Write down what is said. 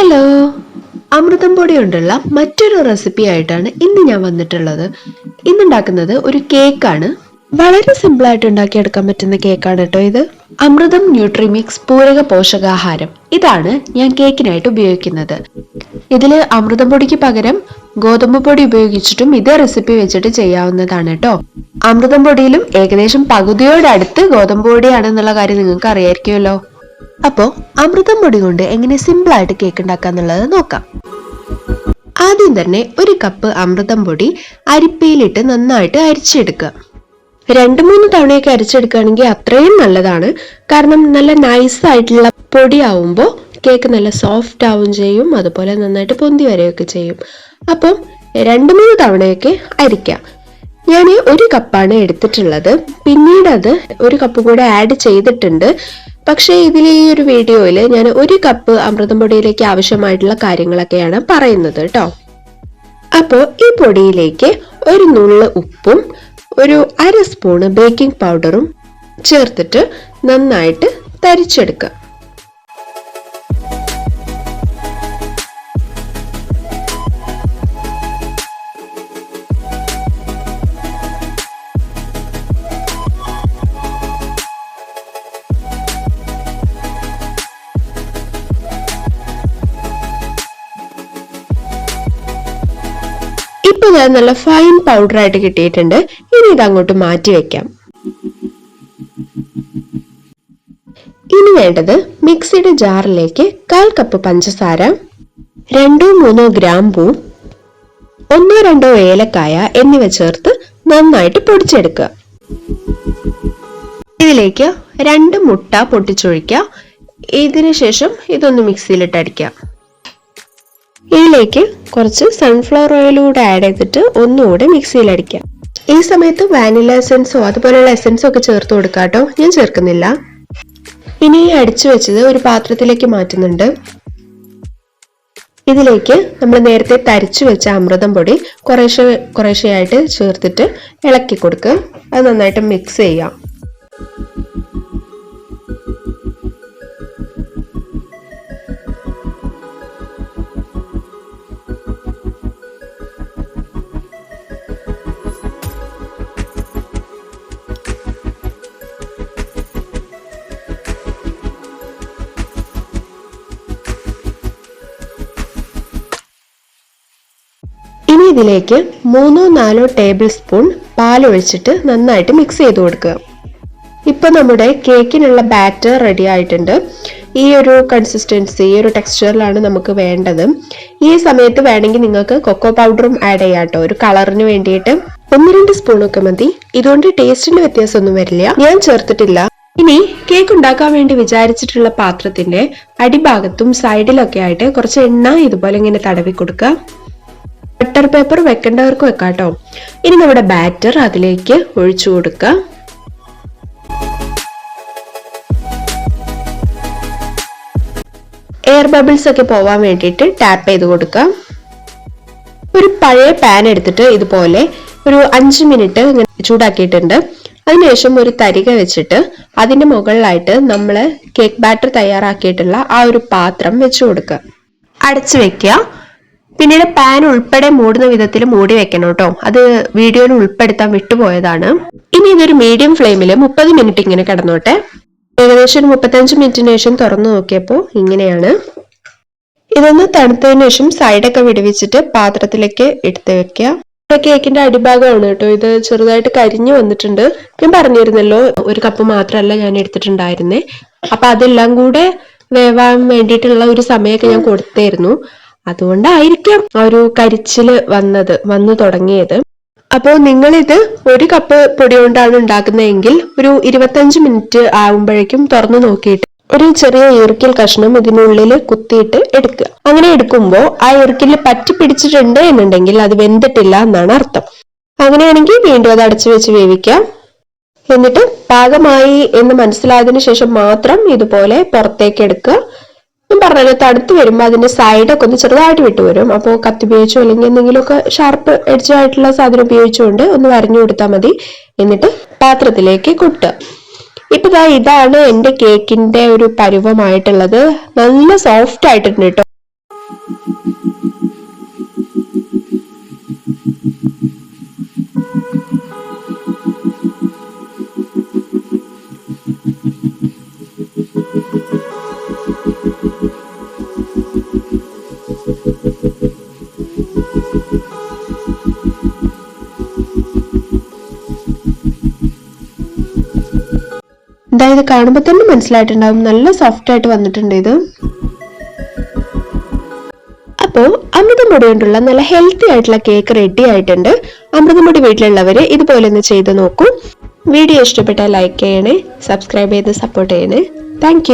Hello അമൃതം പൊടി കൊണ്ടുള്ള മറ്റൊരു റെസിപ്പി ആയിട്ടാണ് ഇന്ന് ഞാൻ വന്നിട്ടുള്ളത്. ഇന്നുണ്ടാക്കുന്നത് ഒരു കേക്കാണ് വളരെ സിമ്പിളായിട്ട് ഉണ്ടാക്കിയെടുക്കാൻ പറ്റുന്ന കേക്കാണ് കേട്ടോ ഇത്. അമൃതം ന്യൂട്രിമിക്സ് പൂരക പോഷകാഹാരം. ഇതാണ് ഞാൻ കേക്കിനായിട്ട് ഉപയോഗിക്കുന്നത്. ഇതിൽ അമൃതം പൊടിക്ക് പകരം ഗോതമ്പ് പൊടി ഉപയോഗിച്ചിട്ടും ഇതേ റെസിപ്പി വെച്ചിട്ട് ചെയ്യാവുന്നതാണ് കേട്ടോ അമൃതം പൊടിയിലും ഏകദേശം പകുതിയോടടുത്ത് ഗോതമ്പ് പൊടിയാണെന്നുള്ള കാര്യം നിങ്ങൾക്ക് അറിയായിരിക്കുമല്ലോ അപ്പോ അമൃതം പൊടി കൊണ്ട് എങ്ങനെ സിമ്പിൾ ആയിട്ട് കേക്ക് ഉണ്ടാക്കാന്നുള്ളത് നോക്കാം. ആദ്യം തന്നെ ഒരു കപ്പ് അമൃതം പൊടി അരിപ്പയിലിട്ട് നന്നായിട്ട് അരിച്ചെടുക്കുക. രണ്ട് മൂന്ന് തവണയൊക്കെ അരിച്ചെടുക്കുകയാണെങ്കിൽ അത്രയും നല്ലതാണ്. കാരണം നല്ല നൈസ് ആയിട്ടുള്ള പൊടിയാവുമ്പോൾ കേക്ക് നല്ല സോഫ്റ്റ് ആവുകയും ചെയ്യും. അതുപോലെ നന്നായിട്ട് പൊന്തി വരികയൊക്കെ ചെയ്യും. അപ്പം രണ്ട് മൂന്ന് തവണയൊക്കെ അരിക്കാം. ഞാൻ ഒരു കപ്പാണ് എടുത്തിട്ടുള്ളത്. പിന്നീട് അത് ഒരു കപ്പ് കൂടെ ആഡ് ചെയ്തിട്ടുണ്ട്. പക്ഷേ ഇതിൽ ഈ ഒരു വീഡിയോയിൽ ഞാൻ ഒരു കപ്പ് അമൃതം പൊടിയിലേക്ക് ആവശ്യമായിട്ടുള്ള കാര്യങ്ങളൊക്കെയാണ് പറയുന്നത് കേട്ടോ. അപ്പോൾ ഈ പൊടിയിലേക്ക് ഒരു നുള്ള് ഉപ്പും ഒരു അര സ്പൂണ് ബേക്കിംഗ് പൗഡറും ചേർത്തിട്ട് നന്നായിട്ട് തരിച്ചെടുക്കുക. ഇപ്പൊ ഞാൻ നല്ല ഫൈൻ പൗഡർ ആയിട്ട് കിട്ടിയിട്ടുണ്ട്. ഇനി ഇത് അങ്ങോട്ട് മാറ്റി വെക്കാം. ഇനി വേണ്ടത് മിക്സിയുടെ ജാറിലേക്ക് കാൽ കപ്പ് പഞ്ചസാര രണ്ടോ മൂന്നോ ഗ്രാമ്പൂ ഒന്നോ രണ്ടോ ഏലക്കായ എന്നിവ ചേർത്ത് നന്നായിട്ട് പൊടിച്ചെടുക്കുക. ഇതിലേക്ക് രണ്ട് മുട്ട പൊട്ടിച്ചൊഴിക്കുക. ഇതിനു ശേഷം ഇതൊന്ന് മിക്സിയിലിട്ട് അടിക്കാം ഇതിലേക്ക് കുറച്ച് സൺഫ്ലവർ ഓയിൽ കൂടെ ആഡ് ചെയ്തിട്ട് ഒന്നുകൂടെ മിക്സിയിൽ അടിക്കാം ഈ സമയത്ത് വാനില എസൻസോ അതുപോലെയുള്ള എസൻസോ ഒക്കെ ചേർത്ത് കൊടുക്കാം കേട്ടോ ഞാൻ ചേർക്കുന്നില്ല. ഇനി ഈ അടിച്ചു വെച്ചത് ഒരു പാത്രത്തിലേക്ക് മാറ്റുന്നുണ്ട്. ഇതിലേക്ക് നമ്മൾ നേരത്തെ തരിച്ചു വെച്ച അമൃതം പൊടി കുറേശ്ശെ കുറേശ്ശെയായിട്ട് ചേർത്തിട്ട് ഇളക്കി കൊടുക്കുക. അത് നന്നായിട്ട് മിക്സ് ചെയ്യാം. ഇതിലേക്ക് മൂന്നോ നാലോ ടേബിൾ സ്പൂൺ പാൽ ഒഴിച്ചിട്ട് നന്നായിട്ട് മിക്സ് ചെയ്ത് കൊടുക്കുക. ഇപ്പൊ നമ്മുടെ കേക്കിനുള്ള ബാറ്റർ റെഡി ആയിട്ടുണ്ട്. ഈ ഒരു കൺസിസ്റ്റൻസി ഈ ഒരു ടെക്സ്ചറിലാണ് നമുക്ക് വേണ്ടത്. ഈ സമയത്ത് വേണമെങ്കിൽ നിങ്ങൾക്ക് കൊക്കോ പൗഡറും ആഡ് ചെയ്യാം കേട്ടോ ഒരു കളറിന് വേണ്ടിയിട്ട്. ഒന്ന് രണ്ട് സ്പൂണൊക്കെ മതി. ഇതുകൊണ്ട് ടേസ്റ്റിന് വ്യത്യാസമൊന്നും വരില്ല. ഞാൻ ചേർത്തിട്ടില്ല. ഇനി കേക്ക് ഉണ്ടാക്കാൻ വേണ്ടി വിചാരിച്ചിട്ടുള്ള പാത്രത്തിന്റെ അടിഭാഗത്തും സൈഡിലൊക്കെ ആയിട്ട് കുറച്ച് എണ്ണ ഇതുപോലെ ഇങ്ങനെ തടവി കൊടുക്കുക. ബട്ടർ പേപ്പർ വെക്കേണ്ടവർക്ക് വെക്കാം കേട്ടോ ഇനി നമ്മുടെ ബാറ്റർ അതിലേക്ക് ഒഴിച്ചു കൊടുക്കുക എയർ ബബിൾസ് ഒക്കെ പോവാൻ വേണ്ടിയിട്ട് ടാപ്പ് ചെയ്ത് കൊടുക്കുക ഒരു പഴയ പാൻ എടുത്തിട്ട് ഇതുപോലെ ഒരു അഞ്ച് മിനിറ്റ് ചൂടാക്കിയിട്ടുണ്ട്. അതിനുശേഷം ഒരു തരിക വെച്ചിട്ട് അതിന്റെ മുകളിലായിട്ട് നമ്മൾ കേക്ക് ബാറ്റർ തയ്യാറാക്കിയിട്ടുള്ള ആ ഒരു പാത്രം വെച്ചു കൊടുക്കുക അടച്ചു വെക്കുക പിന്നീട് പാൻ ഉൾപ്പെടെ മൂടുന്ന വിധത്തിൽ മൂടി വെക്കണം കേട്ടോ. അത് വീഡിയോയിൽ ഉൾപ്പെടുത്താൻ വിട്ടുപോയതാണ്. ഇനി ഇതൊരു മീഡിയം ഫ്ലെയിമിൽ മുപ്പത് മിനിറ്റ് ഇങ്ങനെ കിടന്നോട്ടെ. ഏകദേശം മുപ്പത്തഞ്ച് മിനിറ്റിന് ശേഷം തുറന്നു നോക്കിയപ്പോൾ ഇങ്ങനെയാണ്. ഇതൊന്ന് തണുത്തതിന് ശേഷം സൈഡൊക്കെ വിടുവിച്ചിട്ട് പാത്രത്തിലേക്ക് എടുത്ത് വെക്കുക. കേക്കിന്റെ അടിഭാഗമാണ് കേട്ടോ. ഇത് ചെറുതായിട്ട് കരിഞ്ഞു വന്നിട്ടുണ്ട്. ഞാൻ പറഞ്ഞിരുന്നല്ലോ ഒരു കപ്പ് മാത്രമല്ല ഞാൻ എടുത്തിട്ടുണ്ടായിരുന്നേ. അപ്പൊ അതെല്ലാം കൂടെ വേവാൻ വേണ്ടിയിട്ടുള്ള ഒരു സമയമൊക്കെ ഞാൻ കൊടുത്തായിരുന്നു അതുകൊണ്ടായിരിക്കാം ഒരു കരിച്ചിൽ വന്നത് വന്നു തുടങ്ങിയത്. അപ്പോൾ നിങ്ങളിത് ഒരു കപ്പ് പൊടി കൊണ്ടാണ് ഉണ്ടാക്കുന്നതെങ്കിൽ ഒരു ഇരുപത്തഞ്ച് മിനിറ്റ് ആവുമ്പോഴേക്കും തുറന്നു നോക്കിയിട്ട് ഒരു ചെറിയ ഈർക്കിൽ കഷ്ണം ഇതിനുള്ളിൽ കുത്തിയിട്ട് എടുക്കുക. അങ്ങനെ എടുക്കുമ്പോൾ ആ ഈർക്കിൽ പറ്റി പിടിച്ചിട്ടുണ്ട് എന്നുണ്ടെങ്കിൽ അത് വെന്തിട്ടില്ല എന്നാണ് അർത്ഥം. അങ്ങനെയാണെങ്കിൽ വീണ്ടും അത് അടച്ചു വെച്ച് വേവിക്കാം. എന്നിട്ട് പാകമായി എന്ന് മനസ്സിലായതിനു ശേഷം മാത്രം ഇതുപോലെ പുറത്തേക്ക് എടുക്കുക. ഞാൻ പറഞ്ഞത് തടുത്ത് വരുമ്പോൾ അതിന്റെ സൈഡൊക്കെ ഒന്ന് ചെറുതായിട്ട് വിട്ടു വരും. അപ്പോൾ കത്തി ഉപയോഗിച്ചോ അല്ലെങ്കിൽ എന്തെങ്കിലുമൊക്കെ ഷാർപ്പ് എഡ്ജായിട്ടുള്ള സാധനം ഉപയോഗിച്ചുകൊണ്ട് ഒന്ന് വരഞ്ഞു കൊടുത്താൽ മതി. എന്നിട്ട് പാത്രത്തിലേക്ക് കൊട്ടുക. ഇപ്പൊ ദാ ഇതാണ് എന്റെ കേക്കിന്റെ ഒരു പരുവമായിട്ടുള്ളത്. നല്ല സോഫ്റ്റ് ആയിട്ടുണ്ട് കേട്ടോ ഇതാ കാണുമ്പോൾ തന്നെ മനസ്സിലായിട്ടുണ്ടാവും. നല്ല സോഫ്റ്റ് ആയിട്ട് വന്നിട്ടുണ്ട് ഇത്. അപ്പോൾ അമൃതമുടി കൊണ്ടുള്ള നല്ല ഹെൽത്തി ആയിട്ടുള്ള കേക്ക് റെഡി ആയിട്ടുണ്ട്. അമൃതമുടി വീട്ടിലുള്ളവർ ഇതുപോലെ ഒന്ന് ചെയ്ത് നോക്കൂ. വീഡിയോ ഇഷ്ടപ്പെട്ടാൽ ലൈക്ക് ചെയ്യണേ സബ്സ്ക്രൈബ് ചെയ്ത് സപ്പോർട്ട് ചെയ്യണേ. താങ്ക്